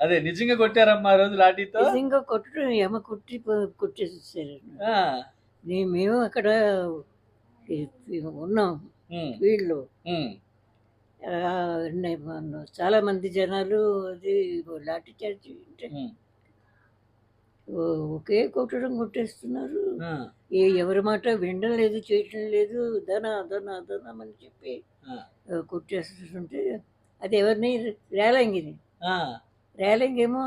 అదే నిజంగా కొట్టారమ్మా రోజు లాఠీతో? నిజంగా కొట్టడం ఎమ కొట్టి కొట్టేసేసారు. మేము అక్కడ ఉన్నాం వీళ్ళు. చాలా మంది జనాలు అది లాఠీ చార్జ్ ఒకే కొట్టడం కొట్టేస్తున్నారు. ఏ ఎవరి మాట వినడం లేదు చేయటం లేదు ధన ధన ధనం అని చెప్పి కొట్టేస్తుంటే అది ఎవరిని? రేలంగిని. రేలంగి ఏమో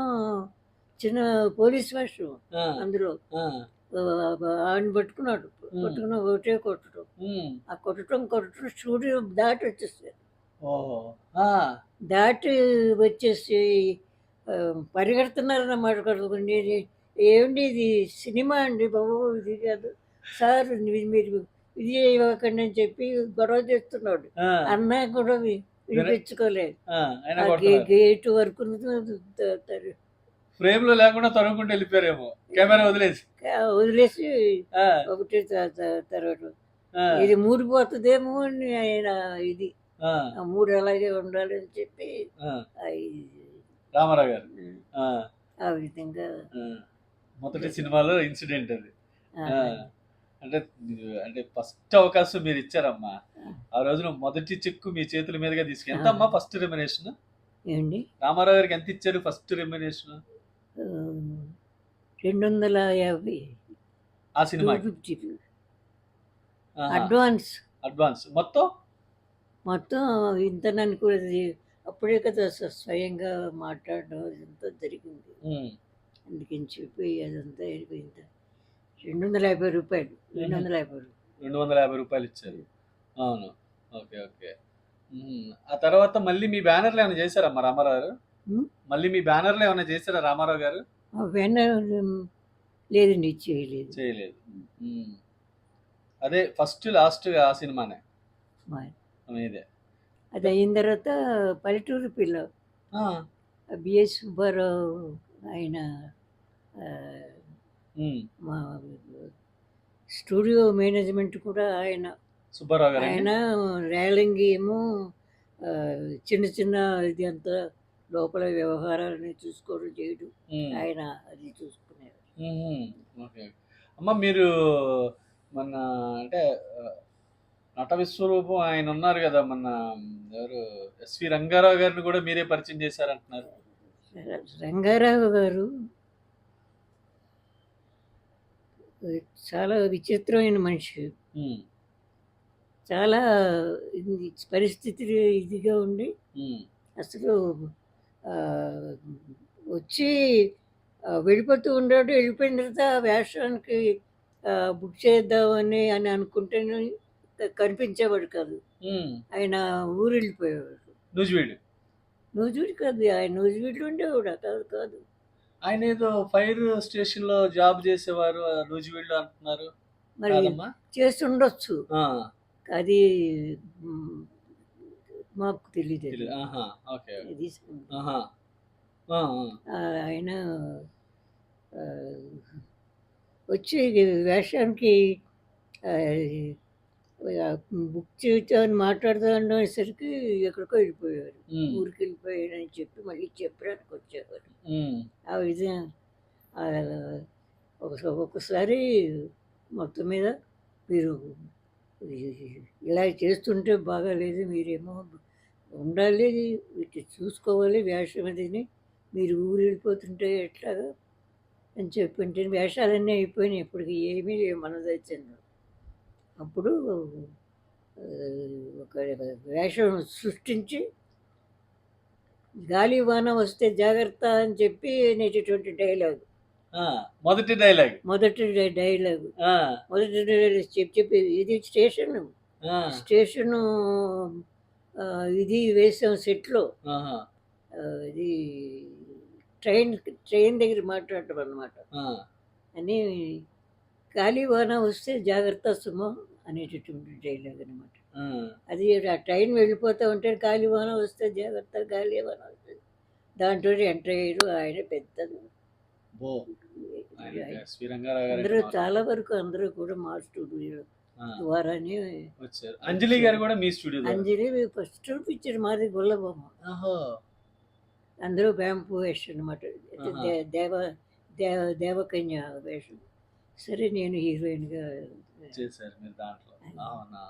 చిన్న పోలీస్ వేషం అందులో. ఆయన పట్టుకున్నాడు. పట్టుకున్న ఒకటే కొట్టడం. ఆ కొట్టడం కొట్టడం స్టూడియో దాటి వచ్చేసారు ఆ, దాటి వచ్చేసి పరిగెడుతున్నారన్నమాట కడుగుండి ఏమండి ఇది సినిమా అండి బాబు? ఇది కాదు. సార్ మీరు ఇది ఇవ్వకండి అని చెప్పి గొడవ చేస్తున్నాడు. అన్నా కూడా వినిపించుకోలేదు. గేటు వరకు ఫ్రేమ్లో లేకుండా తరుముకుంటూ వెళ్ళిపోయారేమో. కెమెరా వదిలేసి. వదిలేసి ఒకటే తర్వాత ఇది మూడిపోతుందేమో అని ఆయన ఇది. మూడు అలాగే ఉండాలి అని చెప్పి రామారావు గారు. ఆ, విధంగా. మొదటి సినిమాలో ఇన్సిడెంట్ అది. అంటే అంటే ఫస్ట్ అవకాశం మీరు ఇచ్చారమ్మా. ఆ రోజున మొదటి చెక్కు మీ చేతుల మీదుగా తీసుకు ఎంత అమ్మా ఫస్ట్ రెమ్యునేషన్ ఏమండి రామారావు గారికి ఎంత ఇచ్చారు ఫస్ట్ రెమ్యునేషన్ రెండు వందల యాభై. ఆ ఫిఫ్టీ ఆహా. అడ్వాన్స్. అడ్వాన్స్. మొత్తం? మొత్తం ఇంతనని కూడా ఇది- అప్పుడే కదా స్వ- స్వయంగా మాట్లాడడం ఇదంతా జరిగింది. అందుకని చెప్పి అదంతా అయిపోయింది. రెండు వందల యాభై రూపాయలు. రెండు వందల యాభై రూపాయలు. రెండు వందల యాభై రూపాయలు ఇచ్చారు. అవును. Okay okay. ఆ తర్వాత మళ్ళీ మీ బ్యానర్లు ఏమైనా చేశారమ్మా రామారావు? గారు. మళ్ళీ మీ బ్యానర్లు ఏమైనా చేశారా రామారావు గారు? వెన్న లేదండి చేయలేదు. చేయలేదు. అదే ఫస్ట్ లాస్ట్ ఆ సినిమానే. మా- మీదే అది అయిన తర్వాత పల్లెటూరు పిల్ల బిఎస్ సుబ్బారావు ఆయన మా స్టూడియో మేనేజ్మెంట్ కూడా ఆయన సుబ్బారావు గారు ఆయన రేలంగి ఏమో చిన్న చిన్న ఇది అంతా లోపల వ్యవహారాలని చూసుకోవడం చేయడం ఆయన అది చూసుకునేవారు. ఓకే. అమ్మ మీరు మన అంటే నట విశ్వరూపం ఆయన ఉన్నారు కదా మన ఎవరు ఎస్వి రంగారావు గారిని కూడా మీరే పరిచయం చేశారంటున్నారు. రంగారావు గారు చాలా విచిత్రమైన మనిషి. చాలా పరిస్థితి ఇదిగా ఉండి అసలు వచ్చి వెళ్ళిపోతూ ఉన్నాడు. వెళ్ళిపోయిన తర్వాత వేషానికి బుక్ చేద్దామని అని అనుకుంటేనే కనిపించేవాడు కాదు. ఆయన ఊరు వెళ్ళిపోయేవాడు నూజివీడు నూజుడి కాదు ఆయన నూజివీడులో ఉండేవాడు. కాదు కాదు. ఆయన ఏదో ఫైర్ స్టేషన్లో జాబ్ చేసేవారు ఆ నూజివీడులో అంటున్నారు. మరి కాదమ్మా? చేసి ఉండొచ్చు ఆ, అది మ్, మాకు తెలియదు. ఆహా, ఓకే ఆహా. ఆ, ఆ. ఆ, ఆయన ఆ, వచ్చి వేషానికి ఆ, బుక్ చేద్దామని మాట్లాడదాం అనేసరికి ఎక్కడికో వెళ్ళిపోయారు. ఊరికి వెళ్ళిపోయాడని చెప్పి మళ్ళీ చెప్పడానికి వచ్చేవారు. ఆ విధంగా ఒక్కొక్కసారి మొత్తం మీద మీరు ఇలా చేస్తుంటే బాగాలేదు మీరేమో ఉండాలి వీటి చూసుకోవాలి వేషం అదిని మీరు ఊరు వెళ్ళిపోతుంటే ఎట్లాగా అని చెప్పింటే వేషాలన్నీ అయిపోయినాయి ఇప్పటికి ఏమీ లేవు మన దచ్చింది అప్పుడు ఒక వేషం సృష్టించి గాలి వాన వస్తే జాగ్రత్త అని చెప్పి అనేటటువంటి డైలాగ్ మొదటి డైలాగ్ మొదటి డైలాగ్ మొదటి డైలాగ్ చెప్పి చెప్పి ఇది స్టేషన్. స్టేషను ఇది వేసాం సెట్లో. ఇది ట్రైన్ ట్రైన్ దగ్గర మాట్లాడటం అనమాట అని గాలి వాన వస్తే జాగ్రత్త సుమ అనేటటువంటి డైలాగ్ అనమాట. అది ఆ ట్రైన్ వెళ్ళిపోతూ ఉంటే గాలి వాన వస్తే జాగ్రత్త గాలి వాన వస్తుంది. దాంట్లో ఎంటర్ అయ్యారు ఆయన పెద్ద బో. ఆయన ఎస్వి రంగారావు గారు అందరూ చాలా వరకు అందరూ కూడా మా స్టూడియో వచ్చారు. అంజలి గారు కూడా మీ స్టూడియో అంజలి ఫస్ట్ పిక్చర్ మాది గొల్లబొమ్మ అందులో బ్యాంపు వేషం అనమాట. దేవ దేవ దేవకన్య వేషం. సరే నేను హీరోయిన్గా చేశారు మీరు దాంట్లో. అవునా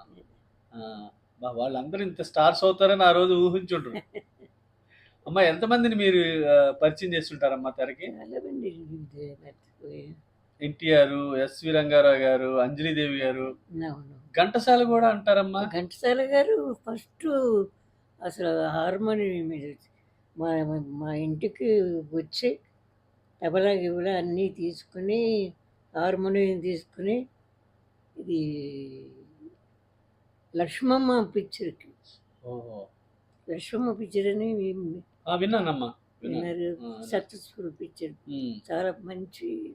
వాళ్ళందరూ ఇంత స్టార్స్ అవుతారని ఆ రోజు ఊహించుంటారు అమ్మా ఎంతమందిని మీరు పరిచయం చేస్తుంటారమ్మా తెరకి? ఎన్టీఆర్ ఎస్వి రంగారావు గారు అంజలిదేవి గారు. ఘంటసాల కూడా అంటారమ్మా. ఘంటసాల గారు ఫస్ట్ అసలు హార్మోనియం మా మా ఇంటికి వచ్చి తబలా గిబలా అన్నీ తీసుకుని హార్మోనియం తీసుకుని ఇది లక్ష్మమ్మ పిక్చర్కి. ఓహో. లక్ష్మమ్మ పిక్చర్ అని విన్నానమ్మా. విన్నాను విన్నారు. Successful picture. చాలా మంచి.